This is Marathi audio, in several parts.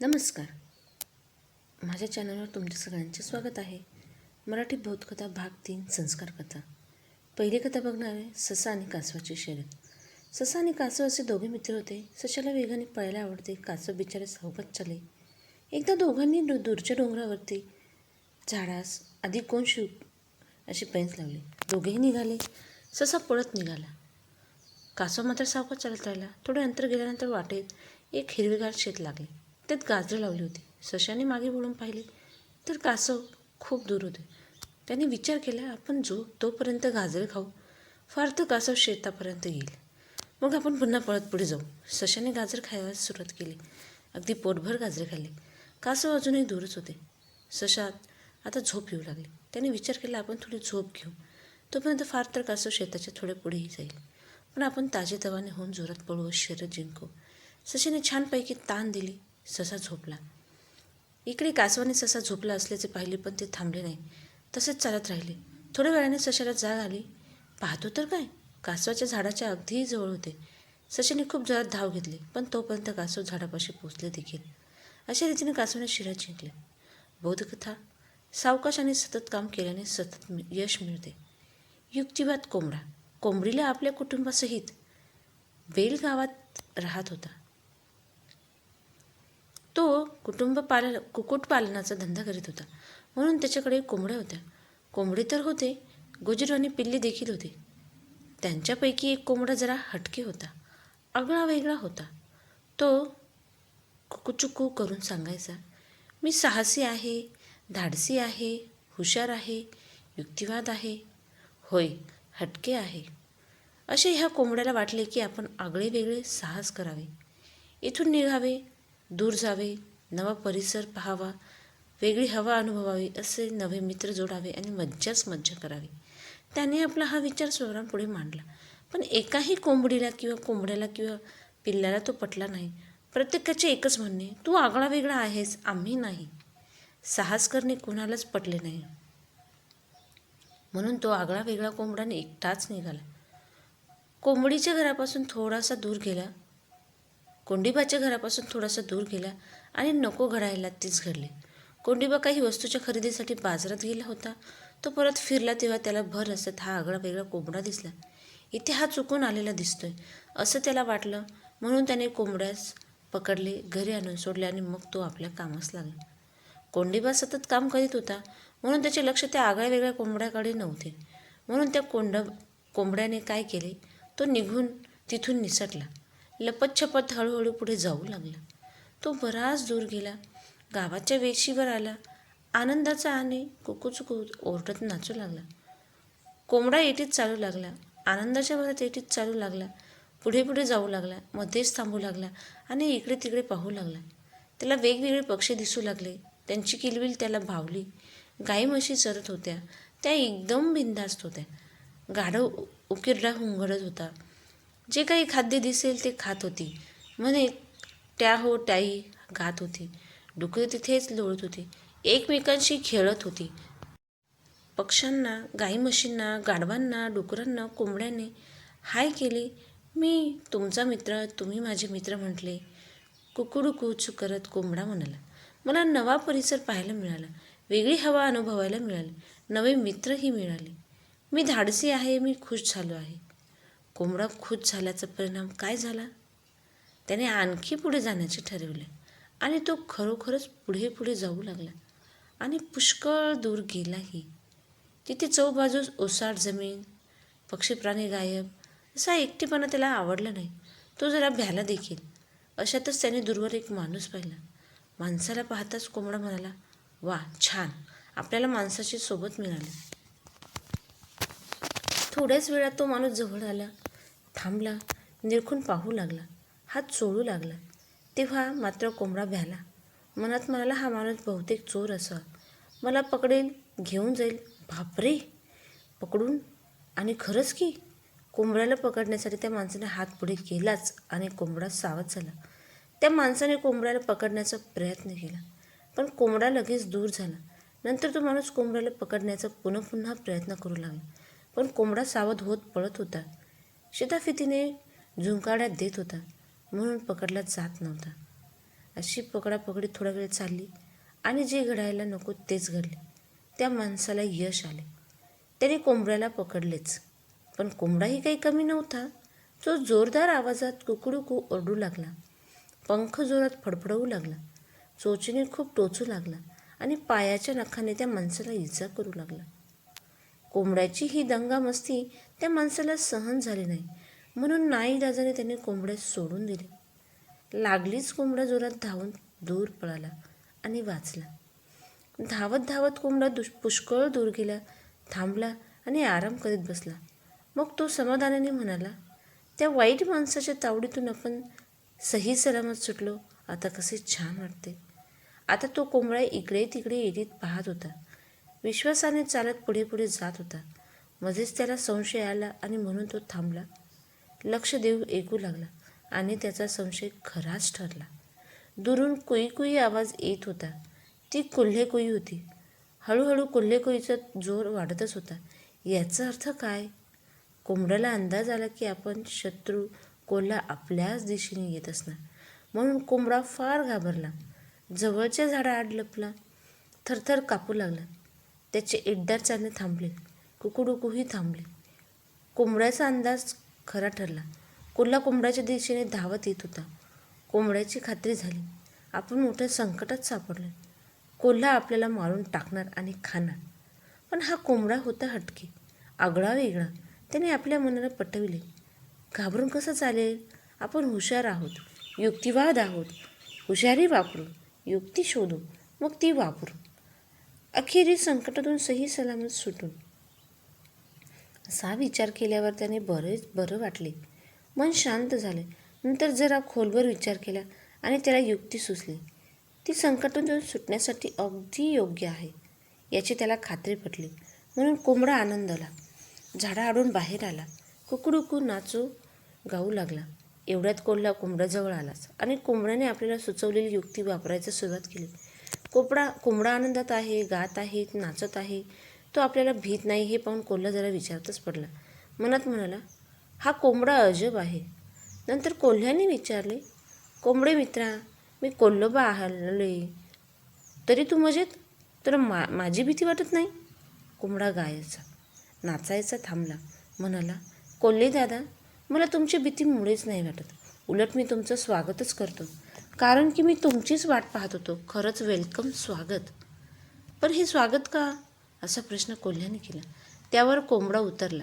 नमस्कार. माझ्या चॅनलवर तुमच्या सगळ्यांचे स्वागत आहे. मराठी भूतकथा भाग तीन संस्कार कथा. पहिली कथा बघणार आहे ससा आणि कासवाची शर्यत ससा आणि कासव असे दोघे मित्र होते. सशाला वेगाने पळायला आवडते. कासव बिचारे सावकात चाले. एकदा दोघांनी दूरच्या डोंगरावरती झाडास आधी कोण शिव अशी पैंच लावली. दोघेही निघाले. ससा पळत निघाला. कासव मात्र सावकाश चालत राहिला. थोडे अंतर गेल्यानंतर वाटेत एक हिरवेगार शेत लागले. त्यात गाजरं लावली होती. सशाने मागे वळून पाहिले तर कासव खूप दूर होते. त्याने विचार केला आपण जो तोपर्यंत गाजरं खाऊ फार तर कासव शेतापर्यंत येईल. मग आपण पुन्हा पळत पुढे जाऊ. सशाने गाजर खायला सुरुवात केली. अगदी पोटभर गाजरे खाल्ले. कासव अजूनही दूरच होते. सशात आता झोप येऊ लागली. त्याने विचार केला आपण थोडी झोप घेऊ. तोपर्यंत फार तर कासव शेताच्या थोडे पुढेही जाईल. पण आपण ताजेतवाने होऊन जोरात पळू व जिंकू. सशाने छानपैकी ताण दिली. ससा झोपला. इकडे कासवाने ससा झोपला असल्याचे पाहिले पण ते थांबले नाही. तसेच चालत राहिले. थोड्या वेळाने सशाला जाग आली. पाहतो तर काय? कासवाच्या झाडाच्या अगदी जवळ होते. सशाने खूप जोरात धाव घेतली पण तोपर्यंत कासव झाडापाशी पोचले देखील. अशा रीतीने कासवाने शिरात जिंकले बौद्धकथा सावकाशाने सतत काम केल्याने सतत यश मिळते. युक्तिवाद कोंबडा. कोंबडीला आपल्या कुटुंबासहित बेल गावात राहत होता. तो कुटुंब पालन कुक्कुटपालनाचा धंदा करीत होता. म्हणून त्याच्याकडे कोंबड्या होत्या. कोंबडी तर होते गुजर आणि पिल्ली देखील होते. त्यांच्यापैकी एक कोंबडा जरा हटके होता. आगळा वेगळा होता. तो कुकुचुकू करून सांगायचा मी साहसी आहे धाडसी आहे हुशार आहे युक्तिवाद आहे. होय हटके आहे. असे ह्या कोंबड्याला वाटले की आपण आगळे वेगळे साहस करावे. इथून निघावे दूर जावे नवा परिसर पाहावा वेगळी हवा अनुभवावी असे नवे मित्र जोडावे आणि मज्जाच मज्जा करावी. त्याने आपला हा विचार स्वरांपुढे मांडला. पण एकाही कोंबडीला किंवा कोंबड्याला किंवा पिल्ल्याला तो पटला नाही. प्रत्येकाचे एकच म्हणणे तू आगळा वेगळा आहेस आम्ही नाही. साहस करणे कुणालाच पटले नाही. म्हणून तो आगळा वेगळा कोंबडाने एकटाच निघाला. कोंबडीच्या घरापासून थोडासा दूर गेला. कोंडीबाच्या घरापासून थोडासा दूर गेला आणि नको घडायला तीच घडले. कोंडीबा काही वस्तूच्या खरेदीसाठी बाजारात गेला होता. तो परत फिरला तेव्हा त्याला भर असत हा आगळा वेगळा कोंबडा दिसला. इथे हा चुकून आलेला दिसतोय असं त्याला वाटलं. म्हणून त्याने कोंबड्यास पकडले घरी आणून सोडले आणि मग तो आपल्या कामास लागला. कोंडीबा सतत काम करीत होता म्हणून त्याचे लक्ष त्या आगळ्या वेगळ्या कोंबड्याकडे नव्हते. म्हणून त्या कोंड कोंबड्याने काय केले? तो निघून तिथून निसटला. लपतछपत हळूहळू पुढे जाऊ लागला. तो बराच दूर गेला. गावाच्या वेशीवर आला. आनंदाचा आने कुकूचुकू ओरडत नाचू लागला. कोंबडा येटीत चालू लागला. आनंदाच्या भरात येटीत चालू लागला. पुढे पुढे जाऊ लागला. मध्येच थांबू लागला आणि इकडे तिकडे पाहू लागला. त्याला वेगवेगळे पक्षी दिसू लागले. त्यांची किलबिल त्याला भावली. गाई म्हशी चरत होत्या. त्या एकदम बिनधास्त होत्या. गाढव उ- उकिरडा हुंगडत होता. जे काही खाद्य दिसेल ते खात होती. म्हणे त्या हो त्याही गात होती. डुकरे तिथेच लोळत होती. एकमेकांशी खेळत होती. पक्ष्यांना गाई म्हशींना गाढवांना डुकरांना कोंबड्याने हाय केले. मी तुमचा मित्र तुम्ही माझे मित्र म्हटले. कुकुडू करत कोंबडा म्हणाला. मला नवा परिसर पाहायला मिळाला. वेगळी हवा अनुभवायला मिळाली. नवे मित्रही मिळाले. मी धाडसी आहे मी खुश झालो आहे. कोंबडा खुश झाल्याचा परिणाम काय झाला? त्याने आणखी पुढे जाण्याचे ठरवले आणि तो खरोखरच पुढे पुढे जाऊ लागला आणि पुष्कळ दूर गेलाही. तिथे चौबाजूस ओसाड जमीन पक्षी प्राणी गायब असा एकटेपणा त्याला आवडला नाही. तो जरा भ्याला देखील. अशातच त्याने दूरवर एक माणूस पाहिला. माणसाला पाहताच कोंबडा म्हणाला वा छान. आपल्याला माणसाची सोबत मिळाली. थोड्याच वेळात तो माणूस जवळ आला. थांबला निरखून पाहू लागला. हात चोळू लागला. तेव्हा मात्र कोंबडा भ्याला. मनात म्हणाला हा माणूस बहुतेक चोर असा. मला पकडेल घेऊन जाईल. बापरे! पकडून? आणि खरंच की? कोंबड्याला पकडण्यासाठी त्या माणसाने हात पुढे केलाच आणि कोंबडा सावध झाला. त्या माणसाने कोंबड्याला पकडण्याचा प्रयत्न केला पण कोंबडा लगेच दूर झाला. नंतर तो माणूस कोंबड्याला पकडण्याचा पुन्हा पुन्हा प्रयत्न करू लागला. पण कोंबडा सावध होत पळत होता. शिताफितीने झुंकाड्यात देत होता म्हणून पकडला जात नव्हता. अशी पकडापकडी थोडा वेळ चालली आणि जे घडायला नको तेच घडले. त्या माणसाला यश आले. त्याने कोंबड्याला पकडलेच. पण कोंबडाही काही कमी नव्हता. तो जोरदार आवाजात कुकडुकू ओरडू लागला. पंख जोरात फडफडवू लागला. चोचीने खूप टोचू लागला आणि पायाच्या नखाने त्या माणसाला इजा करू लागला. कोंबड्याची ही दंगामस्ती त्या माणसाला सहन झाली नाही. म्हणून नाईलाजाने त्याने कोंबड्या सोडून दिले. लागलीच कोंबडा जोरात धावून दूर पळाला आणि वाचला. धावत धावत कोंबडा दुष पुष्कळ दूर गेला थांबला आणि आराम करीत बसला. मग तो समाधानाने म्हणाला त्या वाईट माणसाच्या तावडीतून आपण सही सलामत सुटलो. आता कसे छान वाटते. आता तो कोंबडा इकडे तिकडे येडीत पाहत होता. विश्वासाने चालत पुढे पुढे जात होता. मध्येच त्याला संशय आला आणि म्हणून तो थांबला. लक्ष देऊ ऐकू लागला आणि त्याचा संशय खराच ठरला. दुरून कुई कुई आवाज येत होता. ती कुल्हे कुई होती. हळूहळू कुल्हे कुईचा जोर वाढतच होता. याचा अर्थ काय? कोंबड्याला अंदाज आला की आपण शत्रू कोल्हा आपल्याच दिशेने येत असणार. म्हणून कोंबडा फार घाबरला. जवळच्या झाडाआड लपला. थरथर कापू लागला. त्याचे इड्डार चालणे थांबले. कुकुडुकूही थांबले. कोंबड्याचा अंदाज खरा ठरला. कोल्हा कोंबड्याच्या दिशेने धावत येत होता. कोंबड्याची खात्री झाली. आपण मोठ्या संकटात सापडलो. कोल्हा आपल्याला मारून टाकणार आणि खाणार. पण हा कोंबडा होता हटके. आगळा वेगळा. त्याने आपल्या मनाला पटविले. घाबरून कसं चालेल? आपण हुशार आहोत. युक्तिवाद आहोत. हुशारी वापरू. युक्ती शोधू. मग ती वापरू. अखेरीस संकटातून सही सलामत सुटून. असा विचार केल्यावर त्याने बरेच बरं वाटले. मन शांत झाले. नंतर जरा खोलवर विचार केला आणि त्याला युक्ती सुचली. ती संकटातून सुटण्यासाठी अगदी योग्य आहे. याची त्याला खात्री पटली. म्हणून कोंबडा आनंदाला झाडाआडून बाहेर आला. कुकडुकू नाचू गाऊ लागला. एवढ्यात कोल्हा कोंबड्याजवळ आलाच आणि कोंबड्याने आपल्याला सुचवलेली युक्ती वापरायला सुरुवात केली. कोपडा कोंबडा आनंदात आहे गात आहे नाचत आहे. तो आपल्याला भीत नाही हे पाहून कोल्हा जरा विचारतच पडला. मनात म्हणाला हा कोंबडा अजब आहे. नंतर कोल्ह्याने विचारले कोंबडे मित्रा मी कोल्होबा आलोय तरी तू मजेत? तर मा माझी भीती वाटत नाही? कोंबडा गायचा नाचायचा थांबला. म्हणाला कोल्हे दादा मला तुमची भीती मुळेच नाही वाटत. उलट मी तुमचं स्वागतच करतो. कारण की मी तुमचीच वाट पाहत होतो. खरंच वेलकम स्वागत. पण हे स्वागत का? असा प्रश्न कोल्ह्याने केला. त्यावर कोंबडा उतरला.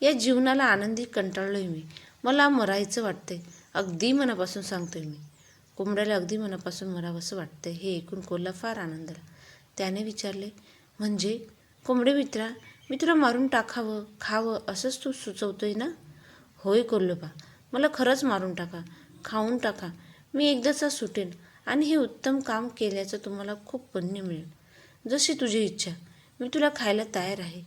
या जीवनाला आनंदी कंटाळलोय मी. मला मरायचं वाटतंय. अगदी मनापासून सांगतोय मी. कोंबड्याला अगदी मनापासून मरावंसं वाटतंय. हे ऐकून कोल्हा फार आनंदला. त्याने विचारले म्हणजे? कोंबडे मित्रा मी तुला मारून टाकावं खावं असंच तू सुचवतोय ना? होय कोल्लोबा मला खरंच मारून टाका. खाऊन टाका. मी एकदाचा सुटेन आणि हे उत्तम काम केल्याचं तुम्हाला खूप पुण्य मिळेल. जशी तुझी इच्छा. मी तुला खायला तयार आहे.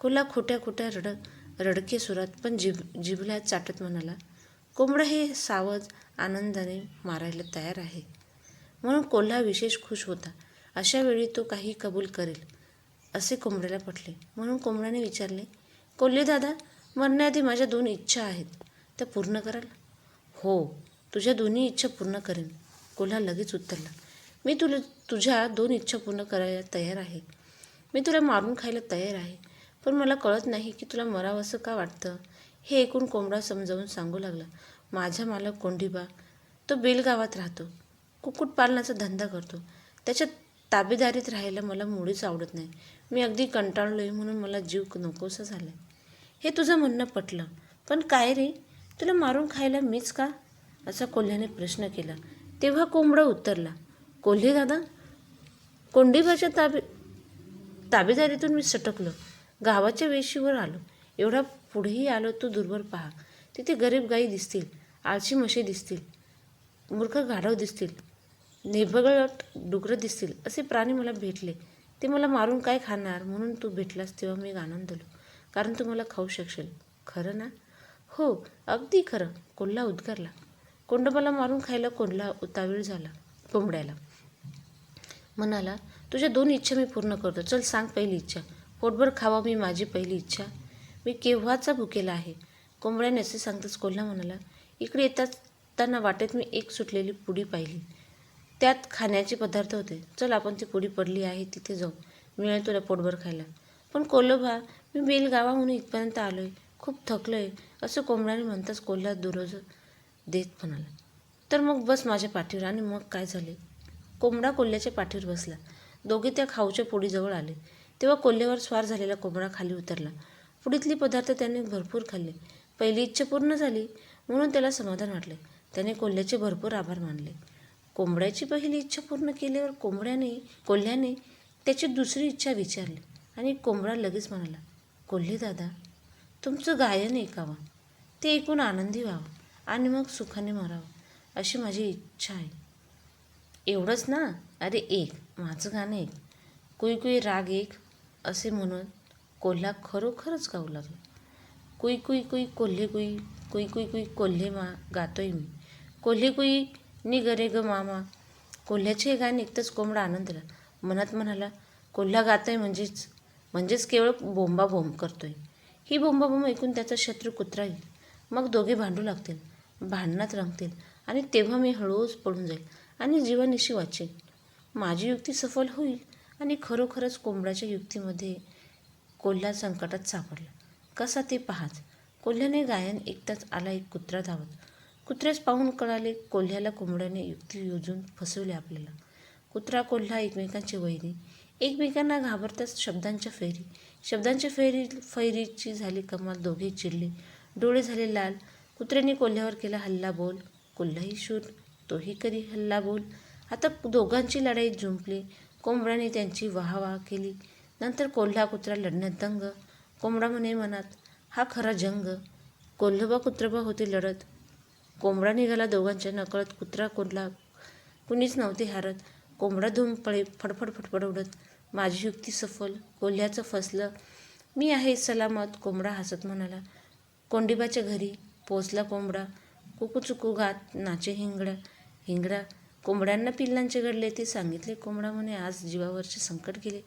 कोल्हा खोट्या खोट्या रडक रडके सुरात पण जिभ जिभला चाटत म्हणाला कोंबडा हे सावज आनंदाने मारायला तयार आहे. म्हणून कोल्हा विशेष खुश होता. अशा वेळी तो काही कबूल करेल असे कोंबड्याला पटले. म्हणून कोंबड्याने विचारले कोल्हे दादा मरण्याआधी माझ्या दोन इच्छा आहेत. त्या पूर्ण कराल? हो. तुझ्या दोन्ही इच्छा पूर्ण करेन. कोल्हा लगेच उत्तरला मी तुला तुझ्या दोन इच्छा पूर्ण करायला तयार आहे. मी तुला मारून खायला तयार आहे. पण मला कळत नाही की तुला मरावंसं का वाटतं. हे ऐकून कोंबडा समजावून सांगू लागला माझा मालक कोंडीबा तो बेलगावात राहतो. कुक्कुटपालनाचा धंदा करतो. त्याच्या ताबेदारीत राहायला मला मुळीच आवडत नाही. मी अगदी कंटाळलो आहे म्हणून मला जीव नकोसा झाला आहे हे तुझं म्हणणं पटलं पण काय रे? तुला मारून खायला मीच का? असा कोल्ह्याने प्रश्न केला. तेव्हा कोंबडा उत्तरला कोल्हे दादा कोंडीबाच्या ताबे ताबेदारीतून मी सटकलो. गावाच्या वेशीवर आलो. एवढा पुढेही आलो तो दूरवर पहा. तिथे गरीब गायी दिसतील आळशी म्हशी दिसतील मूर्ख गाढव दिसतील निबगळट डुकरं दिसतील असे प्राणी मला भेटले. ते मला मारून काय खाणार म्हणून तू भेटलास तेव्हा मी आनंदलो कारण तू मला खाऊ शकशील. खरं ना? हो अगदी खरं. कोल्हा उद्गारला कोंडोबाला मारून खायला कोंडला उतावीळ झाला कोंबड्याला. म्हणाला तुझ्या दोन इच्छा मी पूर्ण करतो. चल सांग पहिली इच्छा. पोटभर खावा मी माझी पहिली इच्छा. मी केव्हाचा भुकेला आहे? कोंबड्याने असे सांगताच कोल्हा म्हणाला इकडे येताना वाटेत मी एक सुटलेली पुडी पाहिली. त्यात खाण्याचे पदार्थ होते. चल आपण ती पुडी पडली आहे तिथे जाऊ. मिळेल तुला पोटभर खायला. पण कोल्होबा मी बेलगावाहून इथपर्यंत आलो आहे खूप थकलो आहे असं कोंबड्याने म्हणताच कोल्हा दुरोज देत म्हणाला. तर मग बस माझ्या पाठीवर आणि मग काय झाले? कोंबडा कोल्ह्याच्या पाठीवर बसला. दोघे त्या खाऊच्या पोडीजवळ आले. तेव्हा कोल्ह्यावर स्वार झालेला कोंबडा खाली उतरला. पुढीतले पदार्थ त्याने भरपूर खाल्ले. पहिली इच्छा पूर्ण झाली म्हणून त्याला समाधान वाटले. त्याने कोल्ह्याचे भरपूर आभार मानले. कोंबड्याची पहिली इच्छा पूर्ण केल्यावर कोंबड्याने कोल्ह्याने त्याची दुसरी इच्छा विचारली आणि कोंबडा लगेच म्हणाला कोल्हे दादा तुमचं गायन ऐकावं. ते ऐकून आनंदी व्हावं. आणि मग सुखाने मरावं. अशी माझी इच्छा आहे. एवढंच ना? अरे एक. माझं गाणं एक. कुई कुई राग एक असे म्हणून कोल्हा खरोखरच गाऊ लागला. कुई कुई कुई कोल्हे कुई कुई कुई कुई कोल्हे मा गातोय मी. कोल्हे कुई नि गरे ग मामा कोल्ह्याचे हे गाणं एकतंच कोंबडा आनंदला. मनात म्हणाला कोल्हा गातोय म्हणजेच म्हणजेच केवळ बोंबा बोंब करतोय. ही बोंबा बोंब ऐकून त्याचा शत्रू कुत्रा येईल. मग दोघे भांडू लागतील. भांडणात रंगतील आणि तेव्हा मी हळूच पडून जाईल आणि जीवानिशी वाचेल माझी युक्ती सफल होईल आणि खरोखरच कोंबड्याच्या युक्तीमध्ये कोल्हा संकटात सापडला. कसा ते पाहाच कोल्ह्याने गायन एकताच आला एक कुत्रा धावत. कुत्र्यास पाहून कळाले कोल्ह्याला कोंबड्याने युक्ती योजून फसवले आपल्याला. कुत्रा कोल्हा एकमेकांची वैरी. एकमेकांना घाबरताच शब्दांच्या फेरी. शब्दांच्या फेरी फैरीची झाली कमाल दोघे चिडले. डोळे झाले लाल. कुत्र्याने कोल्ह्यावर केला हल्ला बोल. कोल्हाही शूर तोही करी हल्ला बोल. आता दोघांची लढाई जुंपली. कोंबड्याने त्यांची वाहवाह केली. नंतर कोल्हा कुत्रा लढण्यात दंग. कोंबडा म्हणे मनात हा खरा जंग. कोल्हबा कुत्रबा होते लढत. कोंबडा निघाला दोघांच्या नकळत. कुत्रा कोल्हा कुणीच नव्हते हारत. कोंबडा धूम पळे फडफड फडफड उडत. माझी युक्ती सफल. कोल्ह्याचं फसलं. मी आहे सलामत. कोंबडा हसत म्हणाला. कोंडिबाच्या घरी पोचला कोंबडा. कुकू चुकू घात नाचे हिंगडा. हिंगडा कोंबड्यांना पिल्लांचे घडले ते सांगितले. कोंबडा म्हणे आज जीवावरचे संकट गेले.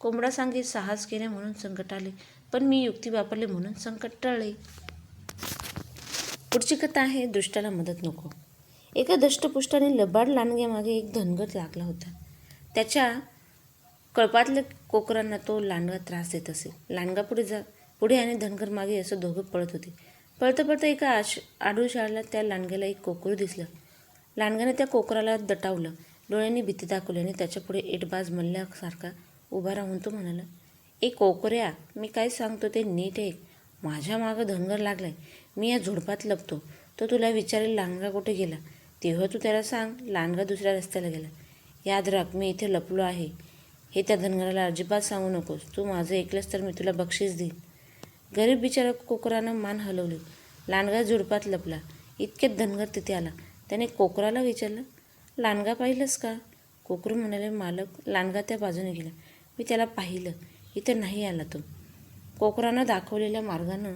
कोंबडा सांगे साहस केले म्हणून संकट आले पण मी युक्ती वापरली म्हणून संकट टळले. पुढची कथा आहे दुष्टाला मदत नको. एका दष्टपुष्टाने लबाड लांडग्यामागे एक धनगर लागला होता. त्याच्या कळपातल्या कोकरांना तो लांडगा त्रास देत असे. लांडगा पुढे जा पुढे आणि धनगर मागे असं दोघं पळत होते. पळता पळता एका आश आडूशाळाला त्या लांडग्याला एक कोकरू दिसलं. लांडग्याने त्या कोकराला दटावलं. डोळ्यांनी भीती दाखवली आणि त्याच्यापुढे एटबाज मल्ल्यासारखा उभा राहून तो म्हणाला ए कोकऱ्या मी काय सांगतो ते नीट ऐक. माझ्या मागं धनगर लागलाय. मी या झुडपात लपतो. तो तुला विचारेल लांडगा कुठे गेला. तेव्हा तू त्याला सांग लांडगा दुसऱ्या रस्त्याला गेला. याद राख मी इथे लपलो आहे. हे त्या धनगराला अजिबात सांगू नकोस. तू माझं ऐकलंस तर मी तुला बक्षीस देईन. गरीब बिचारा कोकरानं मान हलवली. लांडगा झुडपात लपला. इतक्यात धनगर तिथे आला. त्याने कोकराला विचारलं लांडगा पाहिलंस का? कोकरू म्हणाले मालक लांडगा त्या बाजूने गेला. मी त्याला पाहिलं. इथे नाही आला तो. कोकरानं दाखवलेल्या मार्गानं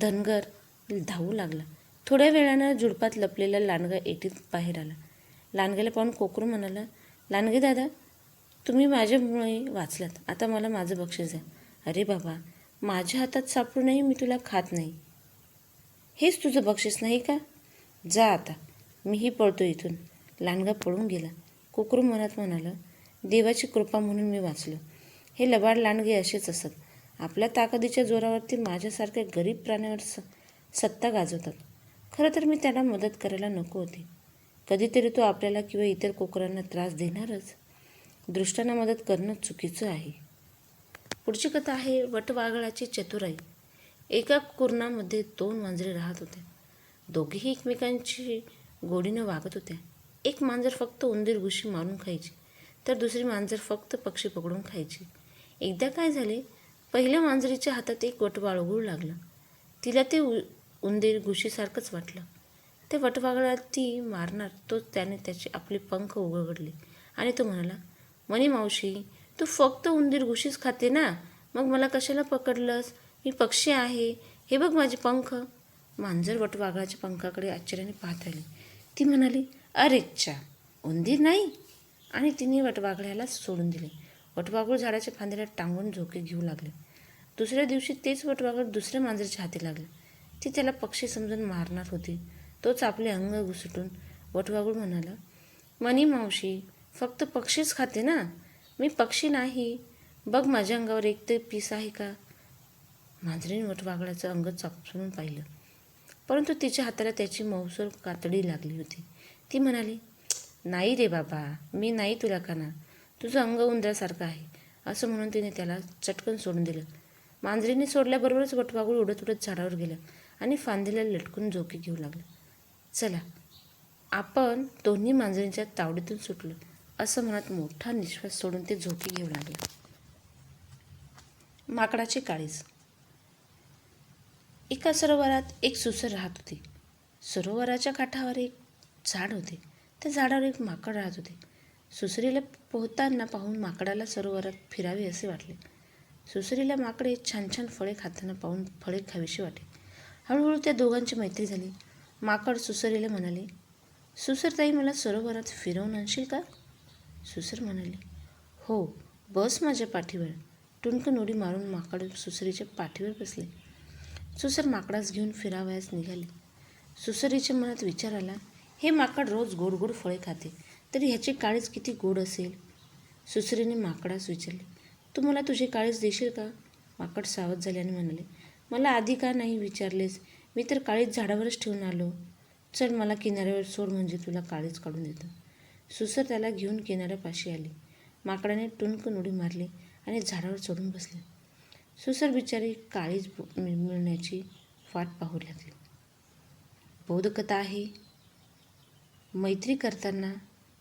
धनगर धावू लागला. थोड्या वेळानं झुडपात लपलेला लांडगा एटीत बाहेर आला. लांडग्याला पाहून कोकरू म्हणाला लांडगे दादा तुम्ही माझ्यामुळे वाचलात. आता मला माझं बक्षीस द्या. अरे बाबा माझ्या हातात सापडूनही मी तुला खात नाही. हेच तुझं बक्षीस नाही का? जा आता. मीही पळतो इथून. लांडगा पळून गेला. कुकरू मनात म्हणालं देवाची कृपा म्हणून मी वाचलो. हे लबाड लांडगे असेच असत. आपल्या ताकदीच्या जोरावरती माझ्यासारख्या गरीब प्राण्यावर स सत्ता गाजवतात. खरं तर मी त्याला मदत करायला नको होती. कधीतरी तो आपल्याला किंवा इतर कोकरांना त्रास देणारच. दृष्टांना मदत करणं चुकीचं आहे. पुढची कथा आहे वटवागळाची चतुराई. एका कुरणामध्ये दोन मांजरे राहत होत्या दोघेही एकमेकांची गोडीनं वागत होत्या. एक मांजर फक्त उंदीर घुशी मारून खायची तर दुसरी मांजर फक्त पक्षी पकडून खायची. एकदा काय झाले? पहिल्या मांजरीच्या हातात एक वटवाळगुळ लागलं. तिला ते उ उंदीर घुशीसारखंच वाटलं. ते वटवागळा ती मारणार तो त्याने त्याचे आपले पंख उघडले. आणि तो म्हणाला मनी मावशी तू फक्त उंदीर घुशीच खाते ना? मग मला कशाला पकडलंस? मी पक्षी आहे. हे बघ माझे पंख. मांजर वटवागळाच्या पंखाकडे आश्चर्याने पाहत आली. ती म्हणाली अरेच्छा उंदीर नाही? आणि तिने वटवाघळ्याला सोडून दिले. वटवागूळ झाडाच्या फांद्याला टांगून झोके घेऊ लागले. दुसऱ्या दिवशी तेच वटवाघळ दुसऱ्या मांजरच्या हाती लागले. ती त्याला पक्षी समजून मारणार होती. तोच आपले अंग घुसटून वटवाघूळ म्हणाला मनी मावशी फक्त पक्षीच खाते ना? मी पक्षी नाही. बघ माझ्या अंगावर एक ते पीस आहे का? मांजरीने वटवागळाचं अंग चापसून पाहिलं. परंतु तिच्या हाताला त्याची मौसर कातडी लागली होती. ती म्हणाली नाही रे बाबा मी नाही तुला काना तुझं अंग उंदरासारखं आहे. असं म्हणून तिने त्याला चटकन सोडून दिलं. मांजरीने सोडल्याबरोबरच वटवागुळ उडत उडत झाडावर गेलं आणि फांदीला लटकून झोके घेऊ लागलं. चला आपण दोन्ही मांजरींच्या तावडीतून सुटलो. असं म्हणत मोठा निश्वास सोडून ते झोपी घेऊ लागले माकडाची काळीज. एका सरोवरात एक सुसर राहत होती. सरोवराच्या काठावर एक झाड होते. त्या झाडावर एक माकड राहत होते. सुसरीला पोहताना पाहून माकडाला सरोवरात फिरावे असे वाटले. सुसरीला माकडे छान छान फळे खाताना पाहून फळे खावीशी वाटे. हळूहळू त्या दोघांची मैत्री झाली. माकड सुसरीला म्हणाले सुसरताई मला सरोवरात फिरवून आणशील का? सुसर म्हणाली. हो बस माझ्या पाठीवर. टुणकन उडी मारून माकड सुसरीच्या पाठीवर बसले. सुसर माकडास घेऊन फिरावयास निघाले. सुसरीच्या मनात विचार आला हे माकड रोज गोड गोड फळे खाते तरी ह्याची काळीज किती गोड असेल? सुसरीने माकडास विचारले तू मला तुझी काळीज देशील का? माकड सावध झाल्याने म्हणाले मला आधी का नाही विचारलेस? मी तर काळीज झाडावरच ठेवून आलो. चल मला किनाऱ्यावर सोड म्हणजे तुला काळीज काढून देतो. सुसर त्याला घेऊन किनाऱ्यापाशी आली. माकडाने टुणकन उडी मारली आणि झाडावर चढून बसले. सुसर बिचारी काळीज मिळण्याची वाट पाहू लागली. बोधकथा आहे. मैत्री करताना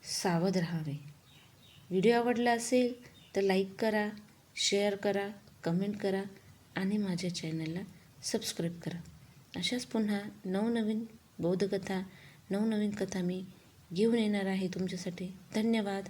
सावध राहावे. व्हिडिओ आवडला असेल तर लाईक करा शेअर करा कमेंट करा आणि माझ्या चॅनलला सबस्क्राईब करा. अशाच पुन्हा नवनवीन बौद्धकथा नवनवीन कथा मी घेऊन येणार आहे तुमच्यासाठी. धन्यवाद.